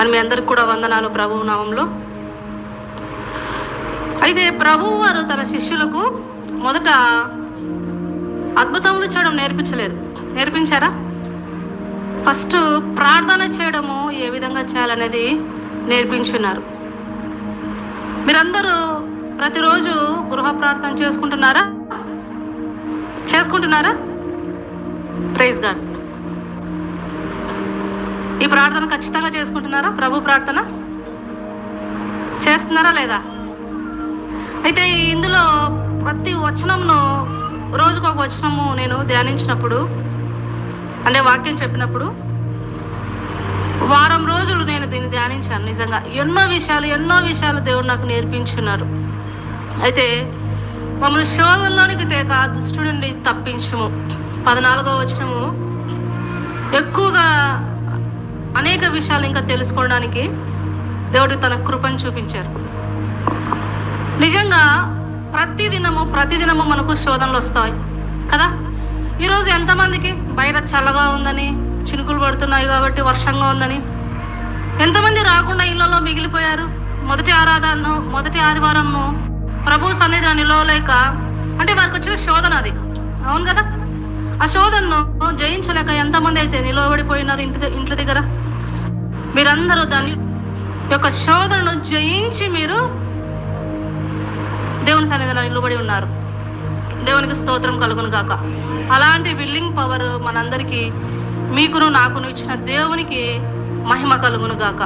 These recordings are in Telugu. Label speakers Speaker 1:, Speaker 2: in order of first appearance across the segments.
Speaker 1: అని మీ అందరికి కూడా వందనాలు ప్రభువు నామంలో అయితే ప్రభువు వారు తన శిష్యులకు మొదట అద్భుతములు చేయడం నేర్పించలేదు. నేర్పించారా? ఫస్ట్ ప్రార్థన చేయడము ఏ విధంగా చేయాలనేది నేర్పించున్నారు. మీరందరూ ప్రతిరోజు గృహ ప్రార్థన చేసుకుంటున్నారా? చేసుకుంటున్నారా? ప్రైజ్ గాడ్ ఈ ప్రార్థన ఖచ్చితంగా చేసుకుంటున్నారా? ప్రభు ప్రార్థన? చేస్తున్నారా లేదా? అయితే ఇందులో ప్రతి వచనంను రోజుకు ఒక వచనము నేను ధ్యానించినప్పుడు అంటే వాక్యం చెప్పినప్పుడు వారం రోజులు నేను దీన్ని ధ్యానించాను నిజంగా. ఎన్నో విషయాలు ఎన్నో విషయాలు దేవుడు నాకు నేర్పించున్నారు. అయితే మమ్మల్ని శోధనలోనికి తేక దుష్టు నుండి తప్పించము. పద్నాలుగో వచనము ఎక్కువగా అనేక విషయాలు ఇంకా తెలుసుకోవడానికి దేవుడు తన కృపను చూపించారు. నిజంగా ప్రతిదినము ప్రతిదినము మనకు శోధనలు వస్తాయి. కదా? ఈరోజు ఎంతమందికి బయట చల్లగా ఉందని చినుకులు పడుతున్నాయి కాబట్టి వర్షంగా ఉందని ఎంతమంది రాకుండా ఇళ్ళలో మిగిలిపోయారు? మొదటి ఆరాధనను మొదటి ఆదివారము ప్రభు సన్నిధిలో నిలవలేక అంటే వారికి వచ్చిన శోధన అది. అవును కదా? ఆ శోధనను జయించలేక ఎంతమంది అయితే నిలవబడిపోయినారు ఇంటి ద- ఇంట్ల దగ్గర? మీరందరూ దాన్ని యొక్క శోధనను జయించి మీరు దేవుని సన్నిధిలో నిలబడి ఉన్నారు. దేవునికి స్తోత్రం కలుగును గాక. అలాంటి విల్లింగ్ పవర్ మనందరికీ మీకును నాకును ఇచ్చిన దేవునికి మహిమ కలుగును గాక.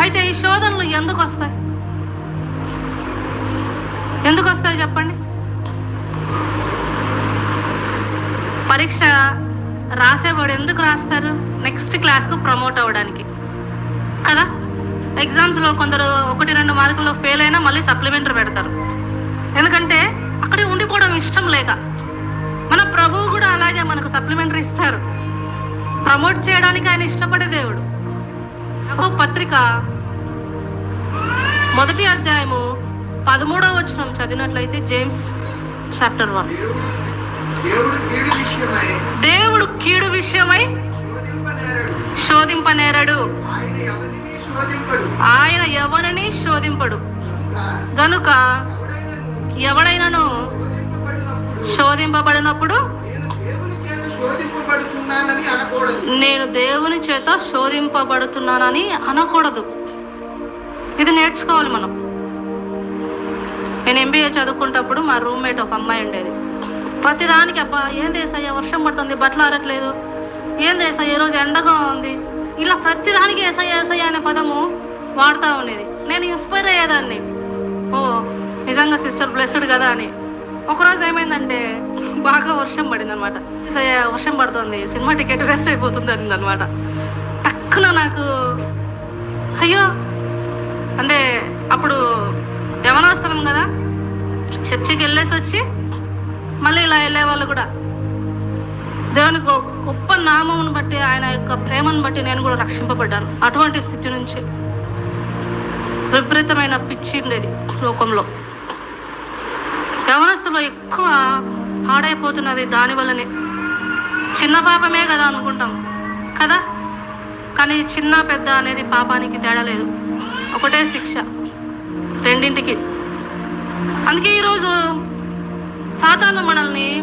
Speaker 1: అయితే ఈ శోధనలు ఎందుకు వస్తాయి? ఎందుకు వస్తాయి చెప్పండి? పరీక్ష రాసేవాడు ఎందుకు రాస్తారు? నెక్స్ట్ క్లాస్కు ప్రమోట్ అవ్వడానికి. కదా? ఎగ్జామ్స్లో కొందరు ఒకటి రెండు మార్కుల్లో ఫెయిల్ అయినా మళ్ళీ సప్లిమెంటరీ పెడతారు. ఎందుకంటే అక్కడే ఉండిపోవడం ఇష్టం లేక. మన ప్రభువు కూడా అలాగే మనకు సప్లిమెంటరీ ఇస్తారు. ప్రమోట్ చేయడానికి ఆయన ఇష్టపడే దేవుడు. నాకు పత్రిక మొదటి అధ్యాయము పదమూడవ వచనం చదివినట్లయితే జేమ్స్ చాప్టర్ వన్
Speaker 2: దేవుడు కీడు విషయమై శోధింపనేరడు. ఆయన ఎవరిని శోధింపడు?
Speaker 1: గనుక
Speaker 2: ఎవడైనను శోధింపబడినప్పుడు నేను దేవుని చేత
Speaker 1: శోధింపబడుతున్నానని అనకూడదు. ఇది నేర్చుకోవాలి మనం. నేను ఎంబీఏ చదువుకుంటప్పుడు మా రూమ్మేట్ ఒక అమ్మాయి ఉండేది. ప్రతిదానికి అబ్బా ఏం దేశయ్య వర్షం పడుతుంది బట్టలు ఆరట్లేదు ఏం దేశయ్య ఈరోజు ఎండగా ఉంది. ఇలా ప్రతిదానికి ఏసయ్య ఏసయ్య అనే పదము వాడుతూ ఉండేది. నేను ఇన్స్పైర్ అయ్యేదాన్ని. ఓ నిజంగా సిస్టర్ బ్లెస్డ్ కదా అని. ఒకరోజు ఏమైందంటే బాగా వర్షం పడింది అనమాట వర్షం పడుతుంది సినిమా టికెట్ వేస్ట్ అయిపోతుంది అనింది అనమాట టక్కున నాకు అయ్యో! అంటే అప్పుడు యవనవసరం కదా చర్చికి వెళ్ళేసి వచ్చి మళ్ళీ ఇలా వెళ్ళే వాళ్ళు కూడా. దేవుని గొ- గొప్ప నామమును బట్టి ఆయన యొక్క ప్రేమను బట్టి నేను కూడా రక్షింపబడ్డాను. అటువంటి స్థితి నుంచి విపరీతమైన పిచ్చి ఉండేది లోకంలో. యవనస్తులు ఎక్కువ పాడైపోతున్నది దానివల్లనే చిన్న పాపమే కదా అనుకుంటాం. కదా? కానీ చిన్న పెద్ద అనేది పాపానికి తేడా లేదు. ఒకటే శిక్ష రెండింటికి. అందుకే ఈరోజు సాతాను మనల్ని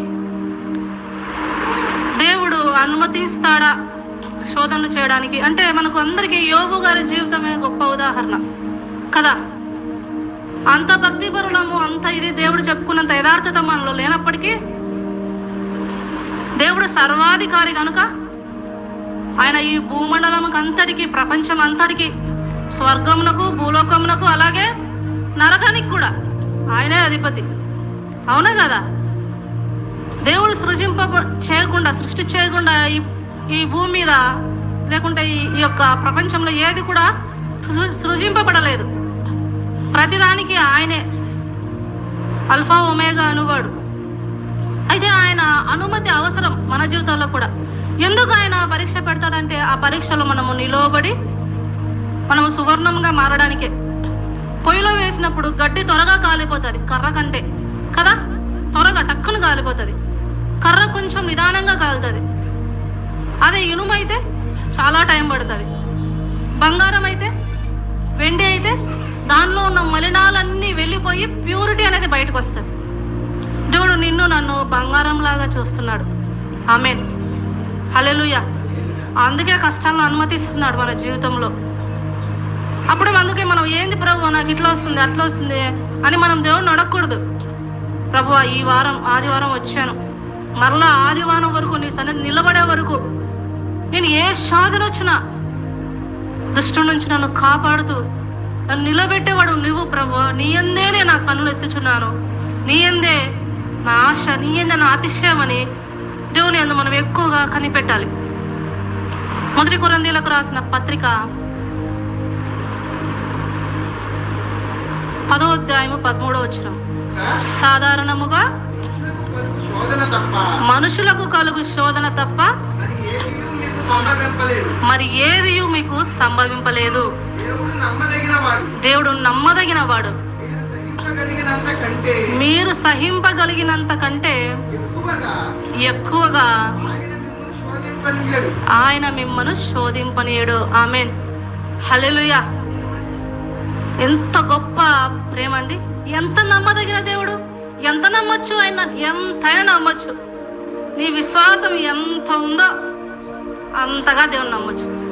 Speaker 1: దేవుడు అనుమతిస్తాడా శోధనలు చేయడానికి? అంటే మనకు అందరికీ యోబు గారి జీవితమే గొప్ప ఉదాహరణ. కదా? అంత భక్తి పరులము అంత ఇది దేవుడు చెప్పుకున్నంత యథార్థత మనలో లేనప్పటికీ దేవుడు సర్వాధికారి కనుక ఆయన ఈ భూమండలం అంతటికి ప్రపంచం అంతటికి స్వర్గమునకు భూలోకమునకు అలాగే నరకానికి కూడా ఆయనే అధిపతి. అవునా కదా? దేవుడు సృజింప చేయకుండా సృష్టి చేయకుండా ఈ ఈ భూమి మీద లేకుంటే ఈ యొక్క ప్రపంచంలో ఏది కూడా సృ- సృజింపబడలేదు. ప్రతిదానికి ఆయనే అల్ఫా ఒమేగా అనువాడు. అయితే ఆయన అనుమతి అవసరం మన జీవితంలో కూడా. ఎందుకు ఆయన పరీక్ష పెడతాడంటే ఆ పరీక్షలో మనము నిలవబడి మనము సువర్ణంగా మారడానికే. పొయ్యిలో వేసినప్పుడు గడ్డి త్వరగా కాలిపోతుంది కర్ర కంటే. కదా? త్వరగా టక్కున కాలిపోతుంది. కర్ర కొంచెం నిదానంగా కాలుతుంది. అదే ఇనుము అయితే చాలా టైం పడుతుంది. బంగారం అయితే వెండి అయితే దానిలో ఉన్న మలినాలన్నీ వెళ్ళిపోయి ప్యూరిటీ అనేది బయటకు వస్తుంది దేవుడు నిన్ను నన్ను బంగారంలాగా చూస్తున్నాడు. ఆమెన్. హలెలుయ అందుకే కష్టాలను అనుమతిస్తున్నాడు మన జీవితంలో. అప్పుడు అందుకే మనం ఏంది ప్రభు నాకు ఇట్లా వస్తుంది అట్లా వస్తుంది అని మనం దేవుడిని అడగకూడదు. ప్రభు ఈ వారం ఆదివారం వచ్చాను. మరలా ఆదివారం వరకు నీ సన్నిధి నిలబడే వరకు నేను ఏ సాధన వచ్చినా దుష్టు నుంచి నన్ను కాపాడుతూ నన్ను నిలబెట్టేవాడు నువ్వు ప్రభు. నీ ఎందే నేను నా కన్నులు ఎత్తుచున్నాను. నీ అందే నా ఆశ నీ అందే నా అతిశయమని దేవుని అందు మనం ఎక్కువగా కనిపెట్టాలి. మొదటి కొరందీలకు రాసిన పత్రిక పదో అధ్యాయము పదమూడో వచ్చిన సాధారణముగా
Speaker 2: మనుషులకు కలుగు శోధన తప్ప మరి
Speaker 1: ఏది మీకు సంభవింపలేదు.
Speaker 2: దేవుడు నమ్మదగిన వాడు మీరు
Speaker 1: సహింపగలిగినంత కంటే
Speaker 2: ఎక్కువగా ఆయన మిమ్మల్ని శోధింపనీయడు.
Speaker 1: మిమ్మను ఆమెన్. హల్లెలూయ. ఎంత గొప్ప ప్రేమ అండి. ఎంత నమ్మదగిన దేవుడు? ఎంత నమ్మచ్చు ఆయన? ఎంతైనా నమ్మచ్చు. నీ విశ్వాసం ఎంత ఉందో అంతగా దేవుని నమ్మచ్చు.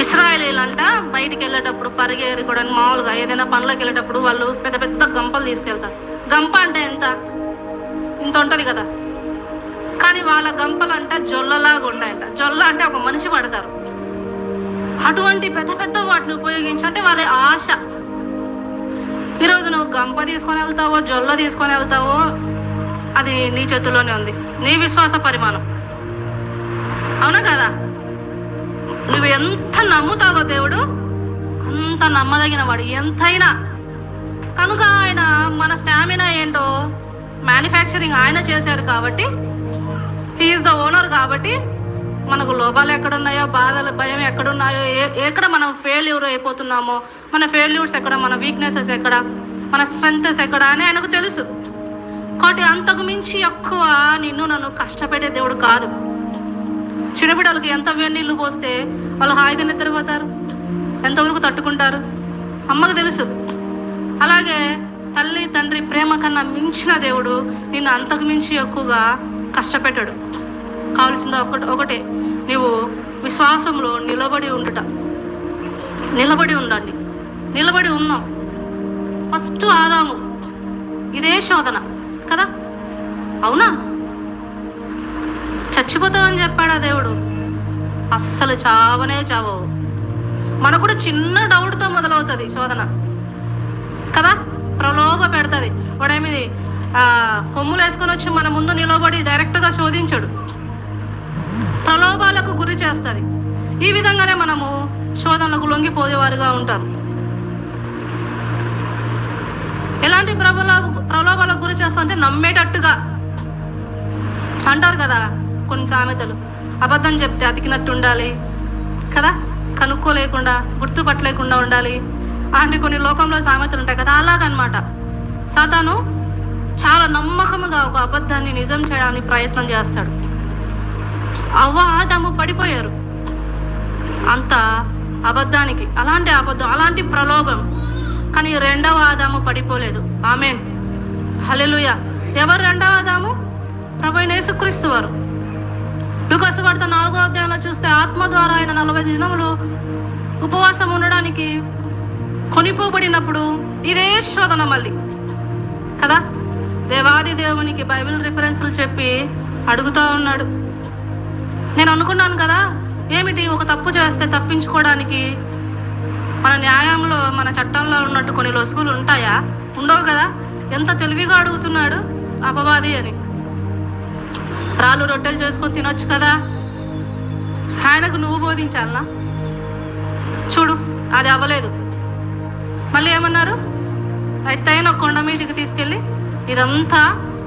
Speaker 1: ఇస్రాయలీలంట బయటికి వెళ్ళేటప్పుడు పరిగేరి కూడా. మామూలుగా ఏదైనా పనులకు వెళ్ళేటప్పుడు వాళ్ళు పెద్ద పెద్ద గంపలు తీసుకెళ్తారు. గంప అంటే ఎంత? ఇంత ఉంటుంది కదా. కానీ వాళ్ళ గంపలు అంటే జొల్లలాగా ఉంటాయంట. జొల్ల అంటే ఒక మనిషి పడతారు. అటువంటి పెద్ద పెద్ద వాటిని ఉపయోగించి అంటే వాళ్ళ ఆశ ఈరోజు నువ్వు గంప తీసుకొని వెళ్తావో జొల్ల తీసుకొని వెళ్తావో అది నీ చేతుల్లోనే ఉంది. నీ విశ్వాస పరిమాణం. అవునా కదా? నువ్వు ఎంత నమ్ముతావో దేవుడు అంత నమ్మదగిన వాడు ఎంతైనా. కనుక ఆయన మన స్టామినా ఏంటో మ్యానుఫ్యాక్చరింగ్ ఆయన చేశాడు కాబట్టి హీఈస్ ద ఓనర్ కాబట్టి మనకు లోపాలు ఎక్కడున్నాయో బాధలు భయం ఎక్కడున్నాయో ఏ ఎక్కడ మనం ఫెయిల్యూర్ అయిపోతున్నామో మన ఫెయిల్యూర్స్ ఎక్కడ మన వీక్నెసెస్ ఎక్కడ మన స్ట్రెంగ్తెస్ ఎక్కడ అని ఆయనకు తెలుసు. కాబట్టి అంతకు మించి ఎక్కువ నిన్ను నన్ను కష్టపెట్టే దేవుడు కాదు. చిన్నపిల్లలకి ఎంత నీళ్ళు పోస్తే వాళ్ళు హాయిగా నిద్రపోతారు ఎంతవరకు తట్టుకుంటారు? అమ్మకు తెలుసు. అలాగే తల్లి తండ్రి ప్రేమ కన్నా మించిన దేవుడు నిన్ను అంతకు మించి ఎక్కువగా కష్టపెట్టాడు. కావాల్సింది ఒకటి ఒకటే. నీవు విశ్వాసంలో నిలబడి ఉండుట. నిలబడి ఉండండి. నిలబడి ఉన్నాం ఫస్ట్ ఆదాము. ఇదే శోధన. కదా? అవునా? చచ్చిపోతావని చెప్పాడా దేవుడు? అస్సలు చావనే చావవు. మనకు కూడా చిన్న డౌట్తో మొదలవుతుంది శోధన. కదా? ప్రలోభ పెడుతుంది. వాడేమిది? కొమ్ములు వేసుకొని వచ్చి మన ముందు నిలబడి డైరెక్ట్గా శోధించాడు. ప్రలోభాలకు గురి చేస్తుంది. ఈ విధంగానే మనము శోధనలకు లొంగిపోయేవారుగా ఉంటారు. ఎలాంటి ప్రబల ప్రలోభాలకు గురి చేస్తామంటే నమ్మేటట్టుగా అంటారు కదా కొన్ని సామెతలు. అబద్ధం చెప్తే అతికినట్టు ఉండాలి కదా? కనుక్కోలేకుండా గుర్తుపట్టలేకుండా ఉండాలి. అంటే కొన్ని లోకంలో సామెతలు ఉంటాయి కదా అలాగనమాట. సాతాను చాలా నమ్మకంగా ఒక అబద్ధాన్ని నిజం చేయడానికి ప్రయత్నం చేస్తాడు. అవ్వ ఆదాము పడిపోయారు. అంత అబద్ధానికి అలాంటి అబద్ధం అలాంటి ప్రలోభం. కానీ రెండవ ఆదాము పడిపోలేదు. ఆమెన్. హలెలుయ ఎవరు రెండవ ఆదాము? ప్రభు అయిన యేసుక్రీస్తు వారు. లుకసు వార్త నాలుగో అధ్యాయంలో చూస్తే ఆత్మ ద్వారా ఆయన నలభై దినములు ఉపవాసం ఉండడానికి కొనిపోబడినప్పుడు ఇదే శోధన మళ్ళీ. కదా? దేవాది దేవునికి బైబిల్ రిఫరెన్స్లు చెప్పి అడుగుతూ ఉన్నాడు. నేను అనుకున్నాను కదా. ఏమిటి? ఒక తప్పు చేస్తే తప్పించుకోవడానికి మన న్యాయంలో మన చట్టంలో ఉన్నట్టు కొన్ని లొసుగులు ఉంటాయా? ఉండవు కదా. ఎంత తెలివిగా అడుగుతున్నాడు అపవాది అని. రాళ్ళు రొట్టెలు చేసుకొని తినొచ్చు కదా. ఆయనకు నువ్వు బోధించాలనా? చూడు అది అవ్వలేదు. మళ్ళీ ఏమన్నారు? ఎత్తైన కొండ మీదకి తీసుకెళ్ళి ఇదంతా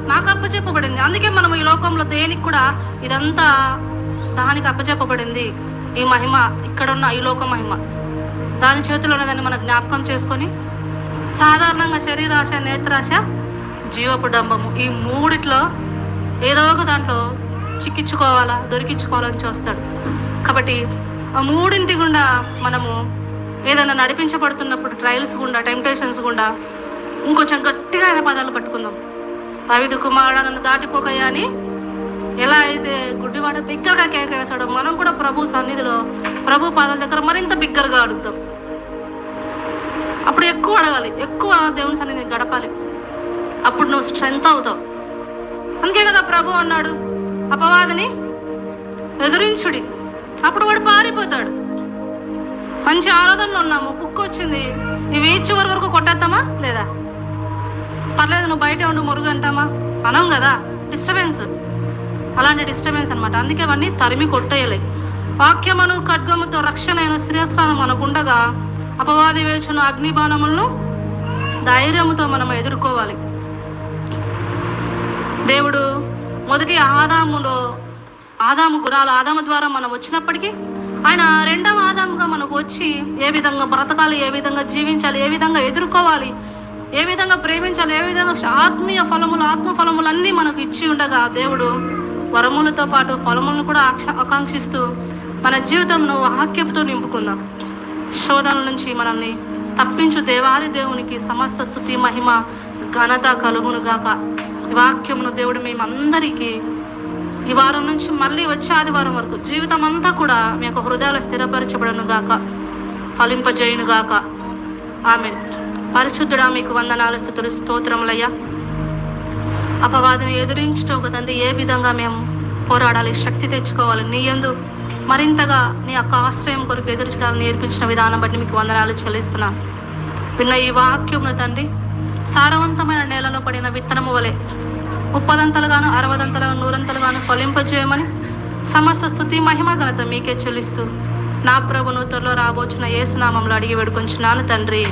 Speaker 1: నాకు అప్పచెప్పబడింది. అందుకే మనం ఈ లోకంలో దేనికి కూడా ఇదంతా దానికి అప్పచెప్పబడింది ఈ మహిమ ఇక్కడున్న ఈ లోక మహిమ. దాని చేతిలో ఉన్నదని మనం జ్ఞాపకం చేసుకొని సాధారణంగా శరీరాశ నేత్రాశ జీవపు డంబము ఈ మూడిట్లో ఏదో ఒక దాంట్లో చిక్కించుకోవాలా దొరికించుకోవాలని చూస్తాడు. కాబట్టి ఆ మూడింటి గుండా మనము ఏదైనా నడిపించబడుతున్నప్పుడు ట్రయల్స్ గుండా టెంప్టేషన్స్ గుండా ఇంకొంచెం గట్టిగా ఆయన పదాలు పట్టుకుందాం. దావిదు కుమారుడు నన్ను దాటిపోకయ్యా అని ఎలా అయితే గుడ్డివాడ బిగ్గరగా కేక వేశాడో మనం కూడా ప్రభు సన్నిధిలో ప్రభు పాదాల దగ్గర మరింత బిగ్గరగా అడుగుతాం. అప్పుడు ఎక్కువ అడగాలి ఎక్కువ దేవుని సన్నిధిని గడపాలి. అప్పుడు నువ్వు స్ట్రెంత్ అవుతావు. అందుకే కదా ప్రభు అన్నాడు అపవాదిని ఎదురించుడి. అప్పుడు వాడు పారిపోతాడు. మంచి ఆరాధనలో ఉన్నాము కుక్క వచ్చింది ఇవి చివరి వరకు కొట్టేద్దామా లేదా? పర్లేదు నువ్వు బయట ఉండి మురుగు అంటామా? అనం కదా డిస్టర్బెన్స్ అలాంటి డిస్టర్బెన్స్ అనమాట అందుకే అవన్నీ తరిమి కొట్టేయలే. వాక్యమును ఖడ్గముతో రక్షణ అయిన శ్రీస్నానం మనకుండగా అపవాది వేచిన అగ్నిబాణములను ధైర్యముతో మనం ఎదుర్కోవాలి. దేవుడు మొదటి ఆదాములో ఆదాము గుణాలు ఆదాము ద్వారా మనం వచ్చినప్పటికీ ఆయన రెండవ ఆదాముగా మనకు వచ్చి ఏ విధంగా బ్రతకాలి ఏ విధంగా జీవించాలి ఏ విధంగా ఎదుర్కోవాలి ఏ విధంగా ప్రేమించాలి ఏ విధంగా ఆత్మీయ ఫలములు ఆత్మ ఫలములు అన్నీ మనకు ఇచ్చి ఉండగా దేవుడు వరములతో పాటు ఫలములను కూడా ఆక్ష ఆకాంక్షిస్తూ మన జీవితంలో వాక్యంతో నింపుకుందాం. శోధనల నుంచి మనల్ని తప్పించు దేవాది దేవునికి సమస్త స్థుతి మహిమ ఘనత కలుగునుగాక వాక్యమును దేవుడు మేమందరికీ ఈ వారం నుంచి మళ్ళీ వచ్చే ఆదివారం వరకు జీవితం అంతా కూడా మీ యొక్క హృదయాలు స్థిరపరచబడను గాక. ఫలింపజేయును గాక. ఆమె పరిశుద్ధుడా మీకు వందనాలు స్థుతులు స్తోత్రములయ్యా. అపవాదిని ఎదురించడం ఒక తండ్రి ఏ విధంగా మేము పోరాడాలి? శక్తి తెచ్చుకోవాలి. నీ యందు మరింతగా నీ యొక్క ఆశ్రయం కొరకు ఎదురు చూడాలని నేర్పించిన విధానం బట్టి మీకు వందనాలు చెల్లిస్తున్నాను విన్న ఈ వాక్యమును తండ్రి సారవంతమైన నేలలో పడిన విత్తనము వలె ముప్పదంతలుగాను అరవదంతలుగాను నూరంతలుగాను ఫలింపజేయమని సమస్త స్థుతి మహిమ ఘనత మీకే చెల్లిస్తూ నా ప్రభును త్వరలో రాబోచున్న ఏసునామంలో అడిగి వేడుకొంచున్నాను తండ్రి.